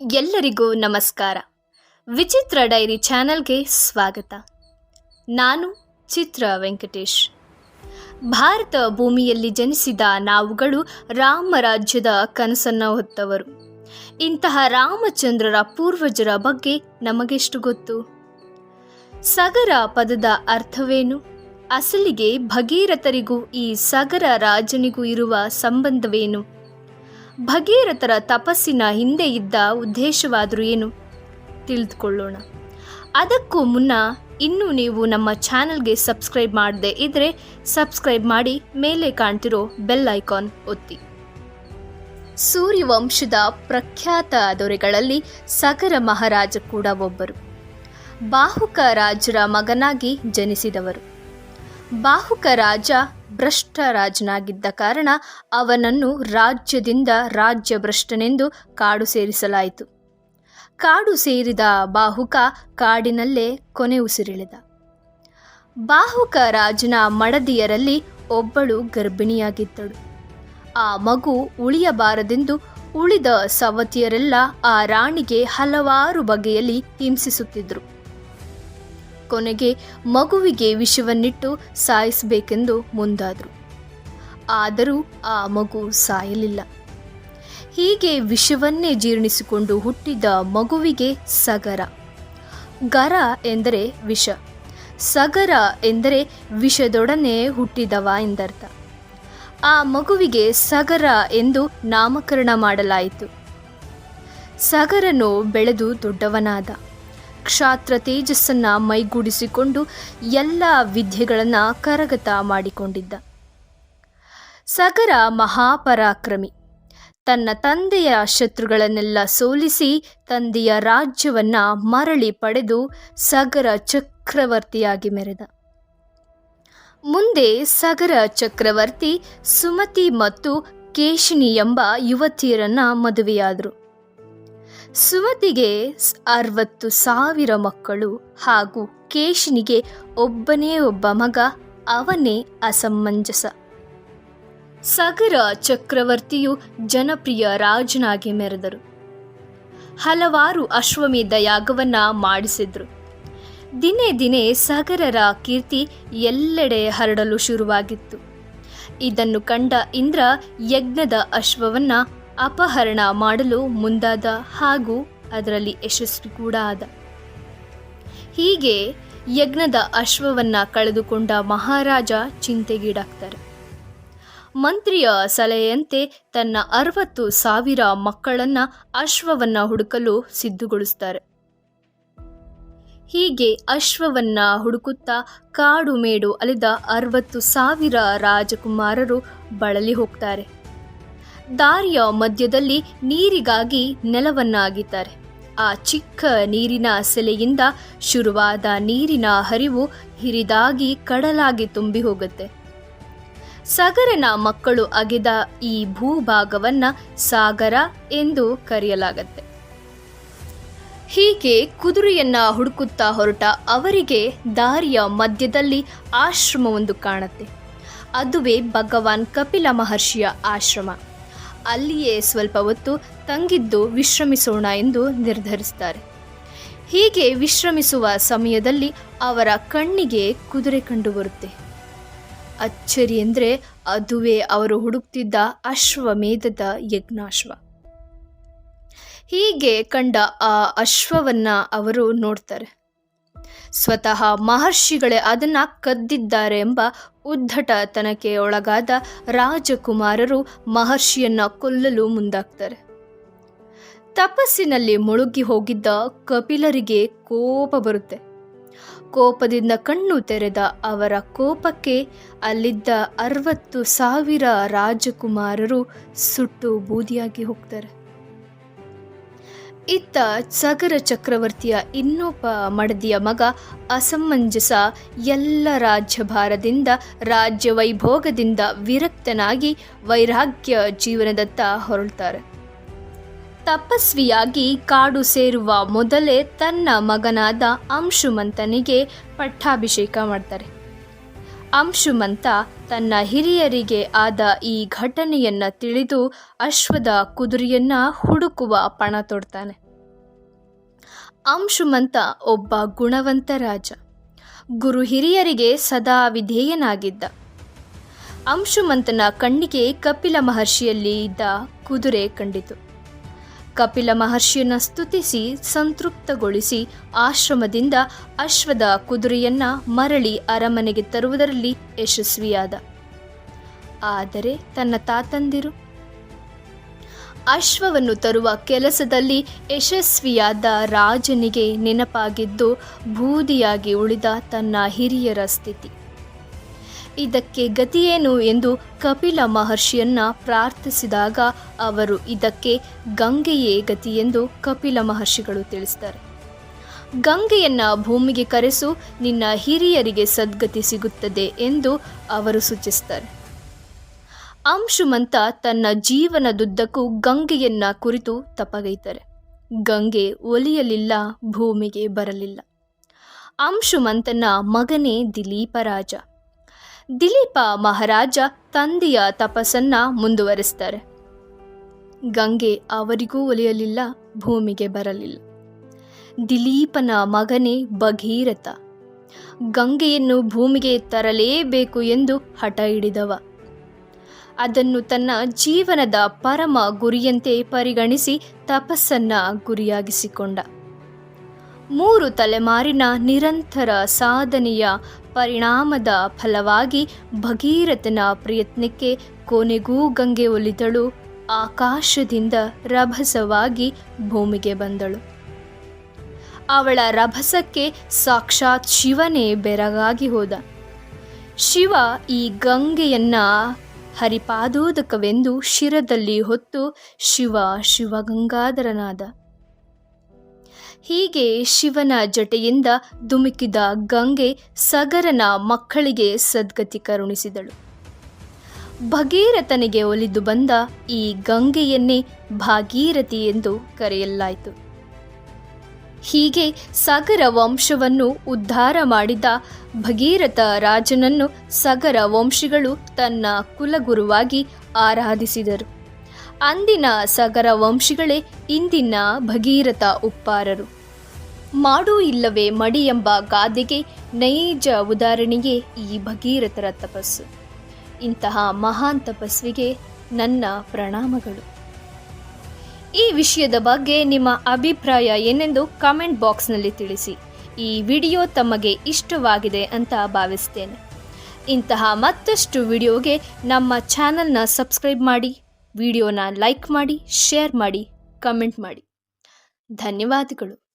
ಎಲ್ಲರಿಗೂ ನಮಸ್ಕಾರ. ವಿಚಿತ್ರ ಡೈರಿ ಚಾನಲ್ಗೆ ಸ್ವಾಗತ. ನಾನು ಚಿತ್ರ ವೆಂಕಟೇಶ್. ಭಾರತ ಭೂಮಿಯಲ್ಲಿ ಜನಿಸಿದ ನಾವುಗಳು ರಾಮರಾಜ್ಯದ ಕನಸನ್ನು ಹೊತ್ತವರು. ಇಂತಹ ರಾಮಚಂದ್ರರ ಪೂರ್ವಜರ ಬಗ್ಗೆ ನಮಗೆಷ್ಟು ಗೊತ್ತು? ಸಗರ ಪದದ ಅರ್ಥವೇನು? ಅಸಲಿಗೆ ಭಗೀರಥರಿಗೂ ಈ ಸಗರ ರಾಜನಿಗೂ ಇರುವ ಸಂಬಂಧವೇನು? ಭಗೀರಥರ ತಪಸ್ಸಿನ ಹಿಂದೆ ಇದ್ದ ಉದ್ದೇಶವಾದರೂ ಏನು? ತಿಳಿದುಕೊಳ್ಳೋಣ. ಅದಕ್ಕೂ ಮುನ್ನ ಇನ್ನೂ ನೀವು ನಮ್ಮ ಚಾನಲ್ಗೆ ಸಬ್ಸ್ಕ್ರೈಬ್ ಮಾಡದೇ ಇದ್ದರೆ ಸಬ್ಸ್ಕ್ರೈಬ್ ಮಾಡಿ ಮೇಲೆ ಕಾಣ್ತಿರೋ ಬೆಲ್ ಐಕಾನ್ ಒತ್ತಿ. ಸೂರ್ಯವಂಶದ ಪ್ರಖ್ಯಾತ ದೊರೆಗಳಲ್ಲಿ ಸಗರ ಮಹಾರಾಜ ಕೂಡ ಒಬ್ಬರು. ಬಾಹುಕ ರಾಜರ ಮಗನಾಗಿ ಜನಿಸಿದವರು. ಬಾಹುಕ ರಾಜ ಭ್ರಷ್ಟ ರಾಜನಾಗಿದ್ದ ಕಾರಣ ಅವನನ್ನು ರಾಜ್ಯದಿಂದ ರಾಜ್ಯ ಭ್ರಷ್ಟನೆಂದು ಕಾಡು ಸೇರಿಸಲಾಯಿತು. ಕಾಡು ಸೇರಿದ ಬಾಹುಕ ಕಾಡಿನಲ್ಲೇ ಕೊನೆ ಉಸಿರಿಳಿದ. ಬಾಹುಕ ರಾಜನ ಮಡದಿಯರಲ್ಲಿ ಒಬ್ಬಳು ಗರ್ಭಿಣಿಯಾಗಿದ್ದಳು. ಆ ಮಗು ಉಳಿಯಬಾರದೆಂದು ಉಳಿದ ಸವತಿಯರೆಲ್ಲ ಆ ರಾಣಿಗೆ ಹಲವಾರು ಬಗೆಯಲ್ಲಿ ಹಿಂಸಿಸುತ್ತಿದ್ದರು ಕೊನೆಗೆ ಮಗುವಿಗೆ ವಿಷವನ್ನಿಟ್ಟು ಸಾಯಿಸಬೇಕೆಂದು ಮುಂದಾದರು. ಆದರೂ ಆ ಮಗು ಸಾಯಲಿಲ್ಲ. ಹೀಗೆ ವಿಷವನ್ನೇ ಜೀರ್ಣಿಸಿಕೊಂಡು ಹುಟ್ಟಿದ ಮಗುವಿಗೆ ಸಗರ. ಗರ ಎಂದರೆ ವಿಷ. ಸಗರ ಎಂದರೆ ವಿಷದೊಡನೆ ಹುಟ್ಟಿದವ ಎಂದರ್ಥ. ಆ ಮಗುವಿಗೆ ಸಗರ ಎಂದು ನಾಮಕರಣ ಮಾಡಲಾಯಿತು. ಸಗರನು ಬೆಳೆದು ದೊಡ್ಡವನಾದ. ಕ್ಷಾತ್ರ ತೇಜಸ್ಸನ್ನು ಮೈಗೂಡಿಸಿಕೊಂಡು ಎಲ್ಲ ವಿದ್ಯೆಗಳನ್ನು ಕರಗತ ಮಾಡಿಕೊಂಡಿದ್ದ. ಸಗರ ಮಹಾಪರಾಕ್ರಮಿ. ತನ್ನ ತಂದೆಯ ಶತ್ರುಗಳನ್ನೆಲ್ಲ ಸೋಲಿಸಿ ತಂದೆಯ ರಾಜ್ಯವನ್ನ ಮರಳಿ ಪಡೆದು ಸಗರ ಚಕ್ರವರ್ತಿಯಾಗಿ ಮೆರೆದ. ಮುಂದೆ ಸಗರ ಚಕ್ರವರ್ತಿ ಸುಮತಿ ಮತ್ತು ಕೇಶಿನಿ ಎಂಬ ಯುವತಿಯರನ್ನ ಮದುವೆಯಾದರು. ಸುಮತಿಗೆ ಅರವತ್ತು ಸಾವಿರ ಮಕ್ಕಳು ಹಾಗೂ ಕೇಶಿನಿಗೆ ಒಬ್ಬನೇ ಒಬ್ಬ ಮಗ, ಅವನೇ ಅಸಮಂಜಸ. ಸಗರ ಚಕ್ರವರ್ತಿಯು ಜನಪ್ರಿಯ ರಾಜನಾಗಿ ಮೆರೆದರು. ಹಲವಾರು ಅಶ್ವಮೇಧ ಯಾಗವನ್ನ ಮಾಡಿಸಿದ್ರು. ದಿನೇ ದಿನೇ ಸಗರರ ಕೀರ್ತಿ ಎಲ್ಲೆಡೆ ಹರಡಲು ಶುರುವಾಗಿತ್ತು. ಇದನ್ನು ಕಂಡ ಇಂದ್ರ ಯಜ್ಞದ ಅಶ್ವವನ್ನ ಅಪಹರಣ ಮಾಡಲು ಮುಂದಾದ ಹಾಗೂ ಅದರಲ್ಲಿ ಯಶಸ್ವಿ ಕೂಡ ಆದ. ಹೀಗೆ ಯಜ್ಞದ ಅಶ್ವವನ್ನ ಕಳೆದುಕೊಂಡ ಮಹಾರಾಜ ಚಿಂತೆಗೀಡಾಗ್ತಾರೆ. ಮಂತ್ರಿಯ ಸಲಹೆಯಂತೆ ತನ್ನ ಅರವತ್ತು ಸಾವಿರ ಮಕ್ಕಳನ್ನ ಅಶ್ವವನ್ನ ಹುಡುಕಲು ಸಿದ್ಧಗೊಳಿಸ್ತಾರೆ. ಹೀಗೆ ಅಶ್ವವನ್ನ ಹುಡುಕುತ್ತಾ ಕಾಡು ಮೇಡು ಅಲೆದ ಅರವತ್ತು ಸಾವಿರ ರಾಜಕುಮಾರರು ಬಳಲಿ ಹೋಗ್ತಾರೆ. ದಾರಿಯ ಮಧ್ಯದಲ್ಲಿ ನೀರಿಗಾಗಿ ನೆಲವನ್ನ ಅಗಿತಾರೆ ಆ ಚಿಕ್ಕ ನೀರಿನ ಸೆಲೆಯಿಂದ ಶುರುವಾದ ನೀರಿನ ಹರಿವು ಹಿರಿದಾಗಿ ಕಡಲಾಗಿ ತುಂಬಿ ಹೋಗುತ್ತೆ. ಸಾಗರನ ಮಕ್ಕಳು ಅಗೆದ ಈ ಭೂಭಾಗವನ್ನ ಸಾಗರ ಎಂದು ಕರೆಯಲಾಗತ್ತೆ. ಹೀಗೆ ಕುದುರೆಯನ್ನ ಹುಡುಕುತ್ತಾ ಹೊರಟ ಅವರಿಗೆ ದಾರಿಯ ಮಧ್ಯದಲ್ಲಿ ಆಶ್ರಮವೊಂದು ಕಾಣುತ್ತೆ. ಅದುವೇ ಭಗವಾನ್ ಕಪಿಲ ಮಹರ್ಷಿಯ ಆಶ್ರಮ. ಅಲ್ಲಿಯೇ ಸ್ವಲ್ಪ ಹೊತ್ತು ತಂಗಿದ್ದು ವಿಶ್ರಮಿಸೋಣ ಎಂದು ನಿರ್ಧರಿಸ್ತಾರೆ. ಹೀಗೆ ವಿಶ್ರಮಿಸುವ ಸಮಯದಲ್ಲಿ ಅವರ ಕಣ್ಣಿಗೆ ಕುದುರೆ ಕಂಡುಬರುತ್ತೆ ಅಚ್ಚರಿ ಎಂದರೆ ಅದುವೇ ಅವರು ಹುಡುಕ್ತಿದ್ದ ಅಶ್ವಮೇಧದ ಯಜ್ಞಾಶ್ವ. ಹೀಗೆ ಕಂಡ ಆ ಅಶ್ವವನ್ನು ಅವರು ನೋಡ್ತಾರೆ. ಸ್ವತಃ ಮಹರ್ಷಿಗಳೇ ಅದನ್ನ ಕದ್ದಿದ್ದಾರೆ ಎಂಬ ಉದ್ಧಟತನಕ್ಕೆ ಒಳಗಾದ ರಾಜಕುಮಾರರು ಮಹರ್ಷಿಯನ್ನ ಕೊಲ್ಲಲು ಮುಂದಾಗ್ತಾರೆ. ತಪಸ್ಸಿನಲ್ಲಿ ಮುಳುಗಿ ಹೋಗಿದ್ದ ಕಪಿಲರಿಗೆ ಕೋಪ ಬರುತ್ತೆ. ಕೋಪದಿಂದ ಕಣ್ಣು ತೆರೆದ ಅವರ ಕೋಪಕ್ಕೆ ಅಲ್ಲಿದ್ದ ಅರವತ್ತು ಸಾವಿರ ರಾಜಕುಮಾರರು ಸುಟ್ಟು ಬೂದಿಯಾಗಿ ಹೋಗ್ತಾರೆ. ಇತ್ತ ಸಗರ ಚಕ್ರವರ್ತಿಯ ಇನ್ನೊಬ್ಬ ಮಡದಿಯ ಮಗ ಅಸಮಂಜಸ ಎಲ್ಲ ರಾಜ್ಯಭಾರದಿಂದ ರಾಜ್ಯ ವೈಭೋಗದಿಂದ ವಿರಕ್ತನಾಗಿ ವೈರಾಗ್ಯ ಜೀವನದತ್ತ ಹೊರಳ್ತಾರೆ. ತಪಸ್ವಿಯಾಗಿ ಕಾಡು ಸೇರುವ ಮೊದಲೇ ತನ್ನ ಮಗನಾದ ಅಂಶುಮಂತನಿಗೆ ಪಟ್ಟಾಭಿಷೇಕ ಮಾಡ್ತಾರೆ. ಅಂಶುಮಂತ ತನ್ನ ಹಿರಿಯರಿಗೆ ಆದ ಈ ಘಟನೆಯನ್ನ ತಿಳಿದು ಅಶ್ವದ ಕುದುರೆಯನ್ನ ಹುಡುಕುವ ಪಣ ತೊಡ್ತಾನೆ. ಅಂಶುಮಂತ ಒಬ್ಬ ಗುಣವಂತ ರಾಜ. ಗುರು ಹಿರಿಯರಿಗೆ ಸದಾ ವಿಧೇಯನಾಗಿದ್ದ. ಅಂಶುಮಂತನ ಕಣ್ಣಿಗೆ ಕಪಿಲ ಮಹರ್ಷಿಯಲ್ಲಿ ಇದ್ದ ಕುದುರೆ ಕಂಡಿತು. ಕಪಿಲ ಮಹರ್ಷಿಯನ್ನ ಸ್ತುತಿಸಿ, ಸಂತೃಪ್ತಗೊಳಿಸಿ, ಆಶ್ರಮದಿಂದ ಅಶ್ವದ ಕುದುರೆಯನ್ನ ಮರಳಿ ಅರಮನೆಗೆ ತರುವುದರಲ್ಲಿ ಯಶಸ್ವಿಯಾದ. ಆದರೆ ತನ್ನ ತಾತಂದಿರು? ಅಶ್ವವನ್ನು ತರುವ ಕೆಲಸದಲ್ಲಿ ಯಶಸ್ವಿಯಾದ ರಾಜನಿಗೆ ನೆನಪಾಗಿದ್ದು, ಬೂದಿಯಾಗಿ ಉಳಿದ ತನ್ನ ಹಿರಿಯರ ಸ್ಥಿತಿ. ಇದಕ್ಕೆ ಗತಿಯೇನು ಎಂದು ಕಪಿಲ ಮಹರ್ಷಿಯನ್ನ ಪ್ರಾರ್ಥಿಸಿದಾಗ ಅವರು ಇದಕ್ಕೆ ಗಂಗೆಯೇ ಗತಿ ಎಂದು ಕಪಿಲ ಮಹರ್ಷಿಗಳು ತಿಳಿಸ್ತಾರೆ ಗಂಗೆಯನ್ನ ಭೂಮಿಗೆ ಕರೆಸು, ನಿನ್ನ ಹಿರಿಯರಿಗೆ ಸದ್ಗತಿ ಸಿಗುತ್ತದೆ ಎಂದು ಅವರು ಸೂಚಿಸ್ತಾರೆ ಅಂಶುಮಂತ ತನ್ನ ಜೀವನದುದ್ದಕ್ಕೂ ಗಂಗೆಯನ್ನ ಕುರಿತು ತಪಗೈತಾರೆ. ಗಂಗೆ ಒಲಿಯಲಿಲ್ಲ, ಭೂಮಿಗೆ ಬರಲಿಲ್ಲ. ಅಂಶುಮಂತನ ಮಗನೇ ದಿಲೀಪ ರಾಜ ದಿಲೀಪ ಮಹಾರಾಜ ತಂದೆಯ ತಪಸ್ಸನ್ನ ಮುಂದುವರಿಸ್ತಾರೆ. ಗಂಗೆ ಅವರಿಗೂ ಒಲಿಯಲಿಲ್ಲ, ಭೂಮಿಗೆ ಬರಲಿಲ್ಲ. ದಿಲೀಪನ ಮಗನೇ ಭಗೀರಥ. ಗಂಗೆಯನ್ನು ಭೂಮಿಗೆ ತರಲೇಬೇಕು ಎಂದು ಹಠ ಹಿಡಿದವ. ಅದನ್ನು ತನ್ನ ಜೀವನದ ಪರಮ ಗುರಿಯಂತೆ ಪರಿಗಣಿಸಿ ತಪಸ್ಸನ್ನ ಗುರಿಯಾಗಿಸಿಕೊಂಡ. ಮೂರು ತಲೆಮಾರಿನ ನಿರಂತರ ಸಾಧನೆಯ ಪರಿಣಾಮದ ಫಲವಾಗಿ ಭಗೀರಥನ ಪ್ರಯತ್ನಕ್ಕೆ ಕೊನೆಗೂ ಗಂಗೆ ಒಲಿದಳು. ಆಕಾಶದಿಂದ ರಭಸವಾಗಿ ಭೂಮಿಗೆ ಬಂದಳು. ಅವಳ ರಭಸಕ್ಕೆ ಸಾಕ್ಷಾತ್ ಶಿವನೇ ಬೆರಗಾಗಿ ಹೋದ. ಶಿವ ಈ ಗಂಗೆಯನ್ನ ಹರಿಪಾದೋದಕವೆಂದು ಶಿರದಲ್ಲಿ ಹೊತ್ತು ಶಿವ ಶಿವಗಂಗಾಧರನಾದ. ಹೀಗೆ ಶಿವನ ಜಟೆಯಿಂದ ಧುಮುಕಿದ ಗಂಗೆ ಸಗರನ ಮಕ್ಕಳಿಗೆ ಸದ್ಗತಿ ಕರುಣಿಸಿದಳು. ಭಗೀರಥನಿಗೆ ಒಲಿದು ಬಂದ ಈ ಗಂಗೆಯನ್ನೇ ಭಾಗೀರಥಿ ಎಂದು ಕರೆಯಲಾಯಿತು. ಹೀಗೆ ಸಗರ ವಂಶವನ್ನು ಉದ್ಧಾರ ಮಾಡಿದ ಭಗೀರಥ ರಾಜನನ್ನು ಸಗರ ವಂಶಿಗಳು ತನ್ನ ಕುಲಗುರುವಾಗಿ ಆರಾಧಿಸಿದರು. ಅಂದಿನ ಸಗರ ವಂಶಿಗಳೇ ಇಂದಿನ ಭಗೀರಥ ಉಪ್ಪಾರರು. ಮಾಡು ಇಲ್ಲವೇ ಮಡಿ ಎಂಬ ಗಾದೆಗೆ ನೈಜ ಉದಾಹರಣೆಗೆ ಈ ಭಗೀರಥರ ತಪಸ್ಸು. ಇಂತಹ ಮಹಾನ್ ತಪಸ್ವಿಗೆ ನನ್ನ ಪ್ರಣಾಮಗಳು. ಈ ವಿಷಯದ ಬಗ್ಗೆ ನಿಮ್ಮ ಅಭಿಪ್ರಾಯ ಏನೆಂದು ಕಾಮೆಂಟ್ ಬಾಕ್ಸ್ನಲ್ಲಿ ತಿಳಿಸಿ. ಈ ವಿಡಿಯೋ ತಮಗೆ ಇಷ್ಟವಾಗಿದೆ ಅಂತ ಭಾವಿಸ್ತೇನೆ. ಇಂತಹ ಮತ್ತಷ್ಟು ವಿಡಿಯೋಗೆ ನಮ್ಮ ಚಾನಲ್ನ ಸಬ್ಸ್ಕ್ರೈಬ್ ಮಾಡಿ, ವಿಡಿಯೋನ ಲೈಕ್ ಮಾಡಿ, ಶೇರ್ ಮಾಡಿ, ಕಮೆಂಟ್ ಮಾಡಿ. ಧನ್ಯವಾದಗಳು.